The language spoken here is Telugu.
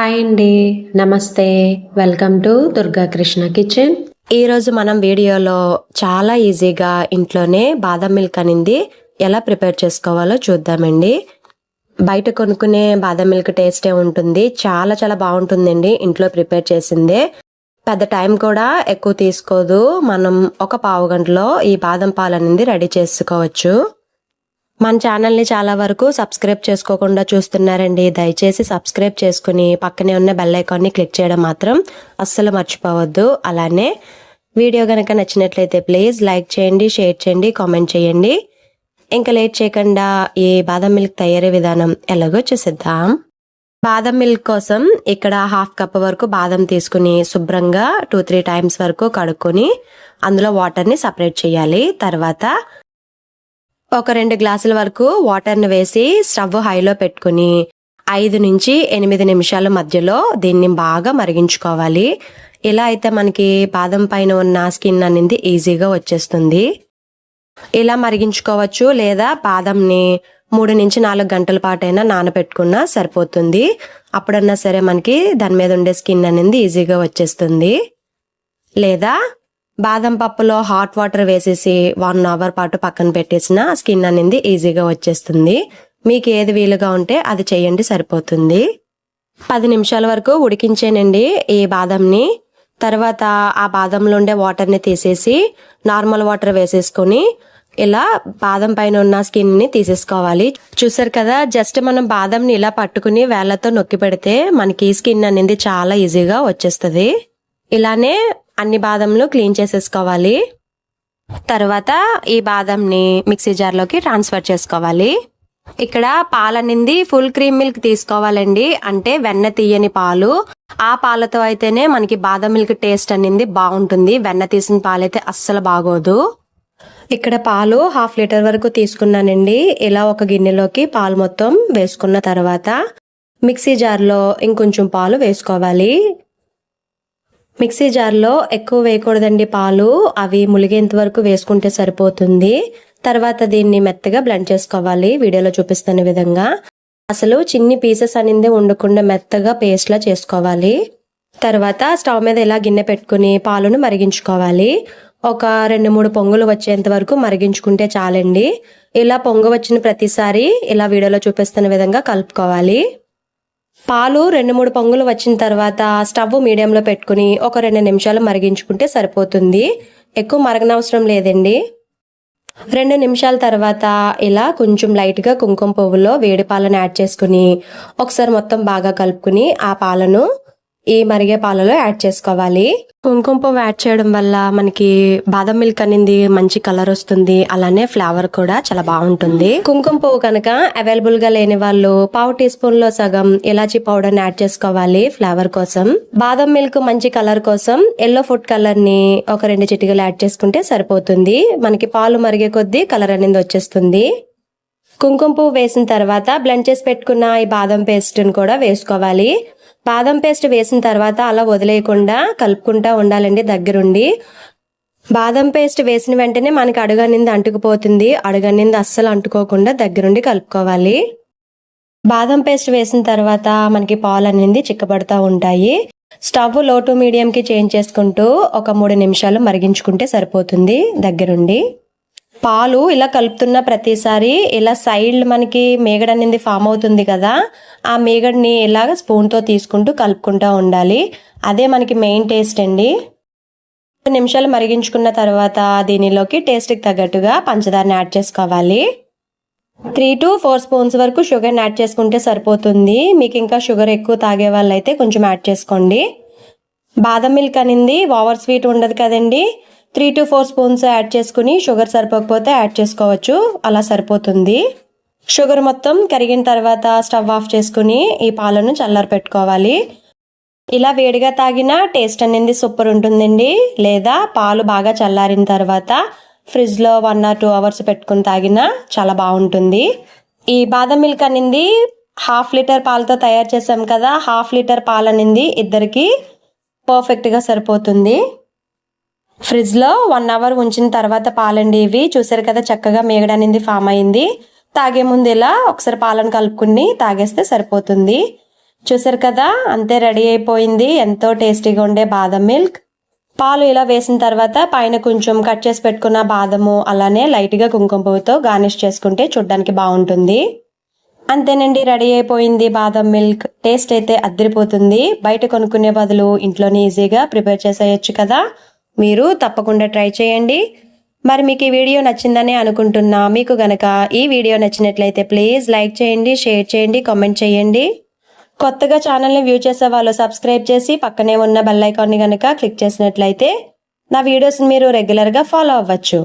హాయ్ అండి. నమస్తే. Welcome to Durga Krishna kitchen ఈరోజు మనం వీడియోలో చాలా ఈజీగా ఇంట్లోనే బాదం మిల్క్ అనేది ఎలా ప్రిపేర్ చేసుకోవాలో చూద్దామండి. బయట కొనుక్కునే బాదం మిల్క్ టేస్టే ఉంటుంది. చాలా చాలా బాగుంటుందండి ఇంట్లో ప్రిపేర్ చేసిందే. పెద్ద టైం కూడా ఎక్కువ తీసుకోదు. మనం ఒక పావు గంటలో ఈ బాదం పాలు అనేది రెడీ చేసుకోవచ్చు. మన ఛానల్ని చాలా వరకు సబ్స్క్రైబ్ చేసుకోకుండా చూస్తున్నారండి. దయచేసి సబ్స్క్రైబ్ చేసుకుని పక్కనే ఉన్న బెల్ ఐకాన్ని క్లిక్ చేయడం మాత్రం అస్సలు మర్చిపోవద్దు. అలానే వీడియో కనుక నచ్చినట్లయితే ప్లీజ్ లైక్ చేయండి షేర్ చేయండి కామెంట్ చేయండి. ఇంకా లేట్ చేయకుండా ఈ బాదం మిల్క్ తయారీ విధానం ఎలాగో చూసిద్దాం. బాదం మిల్క్ కోసం ఇక్కడ హాఫ్ కప్ వరకు బాదం తీసుకుని శుభ్రంగా టూ త్రీ టైమ్స్ వరకు కడుక్కొని అందులో వాటర్ని సపరేట్ చేయాలి. తర్వాత ఒక రెండు గ్లాసుల వరకు వాటర్ని వేసి స్టవ్ హైలో పెట్టుకుని ఐదు నుంచి ఎనిమిది నిమిషాల మధ్యలో దీన్ని బాగా మరిగించుకోవాలి. ఇలా అయితే మనకి బాదం పైన ఉన్న స్కిన్ అనేది ఈజీగా వచ్చేస్తుంది. ఇలా మరిగించుకోవచ్చు లేదా బాదంని మూడు నుంచి నాలుగు గంటల పాటైనా నానబెట్టుకున్నా సరిపోతుంది. అప్పుడన్నా సరే మనకి దాని మీద ఉండే స్కిన్ అనేది ఈజీగా వచ్చేస్తుంది. లేదా బాదం పప్పులో హాట్ వాటర్ వేసేసి వన్ అవర్ పాటు పక్కన పెట్టేసిన స్కిన్ అనేది ఈజీగా వచ్చేస్తుంది. మీకు ఏది వీలుగా ఉంటే అది చేయండి సరిపోతుంది. పది నిమిషాల వరకు ఉడికించేనండి ఈ బాదంని. తర్వాత ఆ బాదంలో ఉండే వాటర్ని తీసేసి నార్మల్ వాటర్ వేసేసుకొని ఇలా బాదం పైన ఉన్న స్కిన్ని తీసేసుకోవాలి. చూసారు కదా జస్ట్ మనం బాదంని ఇలా పట్టుకుని వేళ్ళతో నొక్కి పెడితే మనకి స్కిన్ అనేది చాలా ఈజీగా వచ్చేస్తుంది. ఇలానే అన్ని బాదంలు క్లీన్ చేసేసుకోవాలి. తర్వాత ఈ బాదంని మిక్సీ జార్లోకి ట్రాన్స్ఫర్ చేసుకోవాలి. ఇక్కడ పాలనింది ఫుల్ క్రీమ్ మిల్క్ తీసుకోవాలండి. అంటే వెన్న తీయని పాలు. ఆ పాలతో అయితేనే మనకి బాదం మిల్క్ టేస్ట్ అనేది బాగుంటుంది. వెన్న తీసిన పాలైతే అస్సలు బాగోదు. ఇక్కడ పాలు హాఫ్ లీటర్ వరకు తీసుకున్నానండి. ఇలా ఒక గిన్నెలోకి పాలు మొత్తం వేసుకున్న తర్వాత మిక్సీ జార్లో ఇంకొంచెం పాలు వేసుకోవాలి. మిక్సీ జార్లో ఎక్కువ వేయకూడదండి పాలు. అవి ములిగేంత వరకు వేసుకుంటే సరిపోతుంది. తర్వాత దీన్ని మెత్తగా బ్లెండ్ చేసుకోవాలి. వీడియోలో చూపిస్తున్న విధంగా. అసలు చిన్ని పీసెస్ అనేది ఉండకుండా మెత్తగా పేస్ట్లా చేసుకోవాలి. తర్వాత స్టవ్ మీద ఇలా గిన్నె పెట్టుకుని పాలను మరిగించుకోవాలి. ఒక రెండు మూడు పొంగులు వచ్చేంత వరకు మరిగించుకుంటే చాలండి. ఇలా పొంగు వచ్చిన ప్రతిసారి ఇలా వీడియోలో చూపిస్తున్న విధంగా కలుపుకోవాలి. పాలు రెండు మూడు పొంగులు వచ్చిన తర్వాత స్టవ్ మీడియంలో పెట్టుకుని ఒక రెండు నిమిషాలు మరిగించుకుంటే సరిపోతుంది. ఎక్కువ మరగనవసరం లేదండి. రెండు నిమిషాల తర్వాత ఇలా కొంచెం లైట్గా కుంకుమ పువ్వులో వేడి పాలను యాడ్ చేసుకుని ఒకసారి మొత్తం బాగా కలుపుకుని ఆ పాలను ఈ మరిగే పాలలో యాడ్ చేసుకోవాలి. కుంకుమ పువ్వు యాడ్ చేయడం వల్ల మనకి బాదం మిల్క్ అనేది మంచి కలర్ వస్తుంది అలానే ఫ్లేవర్ కూడా చాలా బాగుంటుంది. కుంకుమ పువ్వు కనుక అవైలబుల్గా లేని వాళ్ళు పావు టీ స్పూన్లో సగం ఇలాచీ పౌడర్ యాడ్ చేసుకోవాలి ఫ్లేవర్ కోసం. బాదం మిల్క్ మంచి కలర్ కోసం ఎల్లో ఫుడ్ కలర్ని ఒక రెండు చిటికలు యాడ్ చేసుకుంటే సరిపోతుంది. మనకి పాలు మరిగే కొద్దీ కలర్ అనేది వచ్చేస్తుంది. కుంకుమ పువ్వు వేసిన తర్వాత బ్లెండ్ చేసి పెట్టుకున్న ఈ బాదం పేస్ట్ని కూడా వేసుకోవాలి. బాదం పేస్ట్ వేసిన తర్వాత అలా వదిలేయకుండా కలుపుకుంటా ఉండాలండి దగ్గరుండి. బాదం పేస్ట్ వేసిన వెంటనే మనకి అడుగనింది అంటుకుపోతుంది. అడుగనింది అస్సలు అంటుకోకుండా దగ్గరుండి కలుపుకోవాలి. బాదం పేస్ట్ వేసిన తర్వాత మనకి పాలు అనేది చిక్కబడుతూ ఉంటాయి. స్టవ్లో టు మీడియంకి చేంజ్ చేసుకుంటూ ఒక మూడు నిమిషాలు మరిగించుకుంటే సరిపోతుంది దగ్గరుండి. పాలు ఇలా కలుపుతున్న ప్రతిసారి ఇలా సైడ్ మనకి మేగడ అనేది ఫామ్ అవుతుంది కదా ఆ మేగడిని ఇలాగ స్పూన్తో తీసుకుంటూ కలుపుకుంటూ ఉండాలి. అదే మనకి మెయిన్ టేస్ట్ అండి. నిమిషాలు మరిగించుకున్న తర్వాత దీనిలోకి టేస్ట్కి తగ్గట్టుగా పంచదారని యాడ్ చేసుకోవాలి. త్రీ టు ఫోర్ స్పూన్స్ వరకు షుగర్ని యాడ్ చేసుకుంటే సరిపోతుంది. మీకు ఇంకా షుగర్ ఎక్కువ తాగే వాళ్ళైతే కొంచెం యాడ్ చేసుకోండి. బాదం మిల్క్ అనింది ఓవర్ స్వీట్ ఉండదు కదండి. Three to four spoons add చేసుకుని షుగర్ సరిపోకపోతే యాడ్ చేసుకోవచ్చు. అలా సరిపోతుంది. షుగర్ మొత్తం కరిగిన తర్వాత స్టవ్ ఆఫ్ చేసుకుని ఈ పాలను చల్లారి పెట్టుకోవాలి. ఇలా వేడిగా తాగిన టేస్ట్ అనేది సూపర్ ఉంటుందండి. లేదా పాలు బాగా చల్లారిన తర్వాత ఫ్రిడ్జ్లో వన్ ఆర్ టూ అవర్స్ పెట్టుకుని తాగినా చాలా బాగుంటుంది. ఈ బాదం మిల్క్ అనింది హాఫ్ లీటర్ పాలతో తయారు చేసాం కదా హాఫ్ లీటర్ పాలు అనింది ఇద్దరికి పర్ఫెక్ట్గా సరిపోతుంది. ఫ్రిడ్జ్లో వన్ అవర్ ఉంచిన తర్వాత పాలండి ఇవి. చూసారు కదా చక్కగా మేగడనింది ఫామ్ అయింది. తాగే ముందు ఇలా ఒకసారి పాలను కలుపుకుని తాగేస్తే సరిపోతుంది. చూసారు కదా అంతే రెడీ అయిపోయింది. ఎంతో టేస్టీగా ఉండే బాదం మిల్క్. పాలు ఇలా వేసిన తర్వాత పైన కొంచెం కట్ చేసి పెట్టుకున్న బాదము అలానే లైట్గా కుంకుమ పువ్వుతో గార్నిష్ చేసుకుంటే చూడ్డానికి బాగుంటుంది. అంతేనండి రెడీ అయిపోయింది బాదం మిల్క్. టేస్ట్ అయితే అద్దరిపోతుంది. బయట కొనుక్కునే బదులు ఇంట్లోనే ఈజీగా ప్రిపేర్ చేసేయచ్చు కదా. మీరు తప్పకుండా ట్రై చేయండి. మరి మీకు ఈ వీడియో నచ్చిందని అనుకుంటున్నా మీకు గనక ఈ వీడియో నచ్చినట్లయితే ప్లీజ్ లైక్ చేయండి షేర్ చేయండి కామెంట్ చేయండి. కొత్తగా ఛానల్ని వ్యూ చేసే వాళ్ళు సబ్స్క్రైబ్ చేసి పక్కనే ఉన్న బెల్ ఐకాన్ని గనక క్లిక్ చేసినట్లయితే నా వీడియోస్ని మీరు రెగ్యులర్గా ఫాలో అవ్వచ్చు.